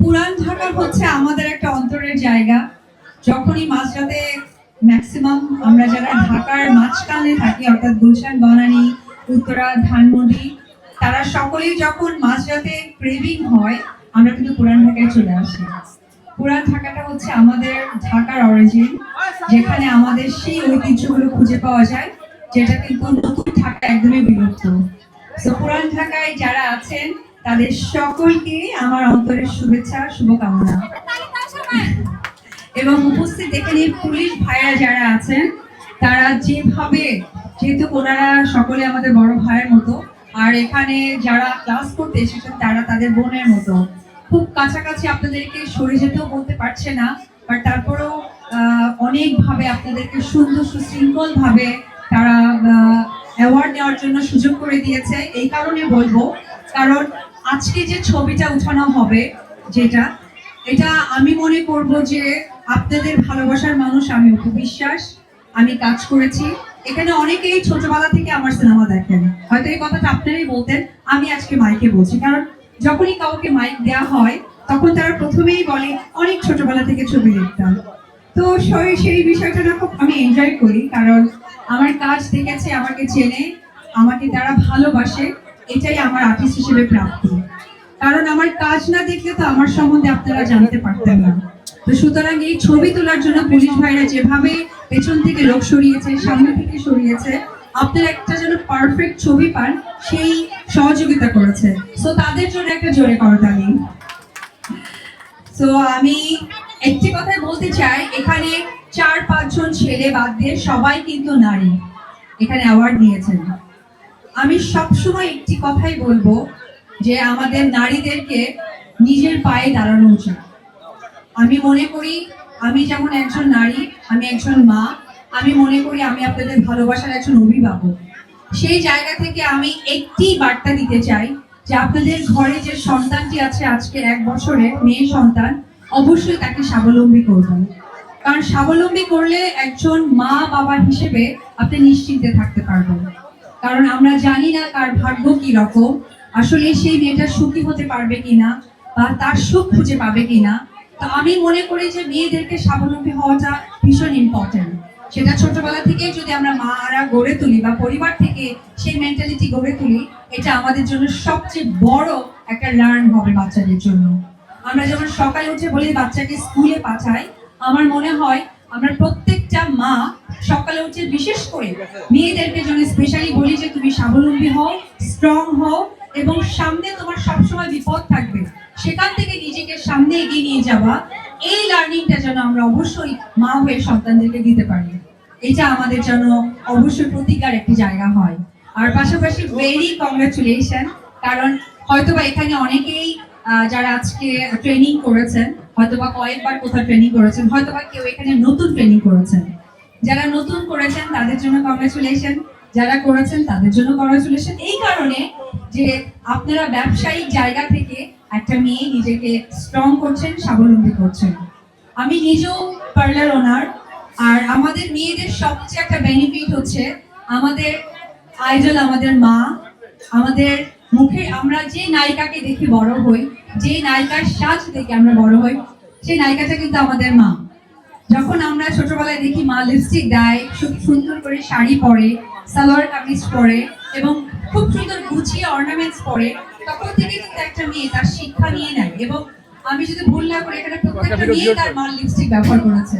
পুরান ঢাকা হচ্ছে আমাদের একটা অন্তরের জায়গা। যখনই মাঝরাতে ম্যাক্সিমাম আমরা যারা ঢাকার মাঝখানে থাকি, অর্থাৎ গুলশান, বনানী, উত্তরা, ধানমন্ডি, তারা সকলেই যখন মাঝরাতে ক্রেভিং হয়, আমরা কিন্তু পুরান ঢাকায় চলে আসি। পুরান ঢাকাটা হচ্ছে আমাদের ঢাকার অরিজিন যেখানে আমাদের সেই ঐতিহ্যগুলো খুঁজে পাওয়া যায়, যেটা কিন্তু নতুন ঢাকা একদমই বিলুপ্ত। তো পুরান ঢাকায় যারা আছেন তাদের সকলকে আমার অন্তরের শুভেচ্ছা, শুভকামনা। এবং উপস্থিত এখানে পুলিশ ভাইরা যারা আছেন, তারা যেভাবে, যেহেতু ওনারা সকলে আমাদের বড় ভাইয়ের মতো, আর এখানে যারা ক্লাস করতে এসেছেন, তারা তাদের বোনের মতো। খুব কাছাকাছি আপনাদেরকে সরে যেতেও বলতে পারছে না বাট তারপরেও অনেকভাবে আপনাদেরকে সুন্দর সুশৃঙ্খল ভাবে তারা অ্যাওয়ার্ড নেওয়ার জন্য সুযোগ করে দিয়েছে। এই কারণে বলব, কারণ আজকে যে ছবিটা উঠানো হবে যেটা, এটা আমি মনে করব যে আপনাদের ভালোবাসার মানুষ, আমি উপবিশ্বাস আমি কাজ করেছি। এখানে অনেকেই ছোটবেলা থেকে আমার সিনেমা দেখেন। হয়তো এই কথাটা আপনারাই বলতেন, আমি আজকে মাইকে বলছি। কারণ যখনই কাউকে মাইক দেওয়া হয়, তখন তারা প্রথমেই বলে, অনেক ছোটবেলা থেকে ছবি দেখতাম। তো সেই সেই বিষয়টা না খুব আমি এনজয় করি, কারণ আমার কাজ দেখেছে, আমাকে চেনে, আমাকে তারা ভালোবাসে। এটাই আমার আর্টিস্ট হিসেবে প্রাপ্তি কারণ আমার কাজ না দেখলে তো আমার সম্বন্ধে আপনারা জানতে পারতেন না। তো সুতরাং এই ছবি তোলার জন্য পুলিশ ভাইরা যেভাবে পেছন থেকে লোক সরিয়েছে, সামনে থেকে সরিয়েছে, আপনারা একটা যেন পারফেক্ট ছবি পান, সেই সহযোগিতা করেছে। সো তাদের জন্য একটা জোরে করতালি তো আমি একটি কথাই বলতে চাই, এখানে চার পাঁচজন ছেলে বাদ দিয়ে সবাই কিন্তু নারী। এখানে অ্যাওয়ার্ড নিয়েছেন। আমি সবসময় একটি কথাই বলব যে আমাদের নারীদেরকে নিজের পায়ে দাঁড়ানো উচিত। আমি মনে করি আমি যেমন একজন নারী, আমি একজন মা, আমি মনে করি আমি আপনাদের ভালোবাসার একজন অভিভাবক। সেই জায়গা থেকে আমি একটি বার্তা দিতে চাই যে আপনাদের ঘরে যে সন্তানটি আছে আজকে এক বছরের মেয়ে সন্তান, অবশ্যই তাকে স্বাবলম্বী করবেন। কারণ স্বাবলম্বী করলে একজন মা বাবা হিসেবে আপনি নিশ্চিন্তে থাকতে পারবেন। কারণ আমরা জানি না কার ভাগ্য কি রকম আসলে সেই মেয়েটা সুখী হতে পারবে কিনা বা তার সুখ খুঁজে পাবে কিনা। তো আমি মনে করি যে মেয়েদেরকে স্বাবলম্বী হওয়াটা ভীষণ ইম্পর্টেন্ট সেটা ছোটবেলা থেকে যদি আমরা মা মারা গড়ে তুলি বা পরিবার থেকে সেই মেন্টালিটি গড়ে তুলি, এটা আমাদের জন্য সবচেয়ে বড় একটা লার্ন হবে বাচ্চাদের জন্য। আমরা যেমন সকালে উঠে বলি বাচ্চাকে স্কুলে পাঠাই, আমার মনে হয় আমরা প্রত্যেকটা মা সকালে উঠে বিশেষ করে মেয়েদেরকে জন্য স্পেশালি বলি যে তুমি স্বাবলম্বী হও স্ট্রং হও এবং সামনে তোমার সবসময় বিপদ থাকবে। সেখান থেকে নিজেকে সামনে এগিয়ে নিয়ে যাওয়া। এই লার্নিংটা যেন আমরা অবশ্যই মা হয়ে সন্তানদেরকে দিতে পারি। এটা আমাদের জন্য অবশ্যই প্রতিকার একটি জায়গা হয়। আর পাশাপাশি ভেরি কংগ্রাচুলেশন কারণ হয়তোবা এখানে অনেকেই যারা আজকে ট্রেনিং করেছেন হয়তোবা কয়েকবার কোথাও ট্রেনিং করেছেন, হয়তোবা কেউ এখানে নতুন ট্রেনিং করেছেন। যারা নতুন করেছেন, তাদের জন্য কংগ্রাচুলেশন যারা করেছেন, তাদের জন্য কংগ্রাচুলেশন এই কারণে যে আপনারা ব্যবসায়িক জায়গা থেকে একটা মেয়ে নিজেকে স্ট্রং করছেন, স্বাবলম্বী করছেন। আমি নিজেও পার্লার ওনার আর আমাদের মেয়েদের সবচেয়ে একটা বেনিফিট হচ্ছে আমাদের আইডল আমাদের মা, আমাদের মুখে আমরা যে নায়িকাকে দেখে বড় হই যে নায়িকার সাজ দেখে আমরা বড় হই সেই নায়িকাটা কিন্তু আমাদের মা। যখন আমরা ছোটবেলায় দেখি মা লিপস্টিক দেয় খুব সুন্দর করে শাড়ি পরে সালোয়ার কামিজ পরে এবং খুব সুন্দর গুছিয়ে অর্নামেন্টস পরে তখন থেকে কিন্তু একটা মেয়ে তার শিক্ষা নিয়ে নেয় এবং আমি যদি ভুল না করি এখানে প্রত্যেকটা মেয়ে তার মা লিপস্টিক ব্যবহার করেছে।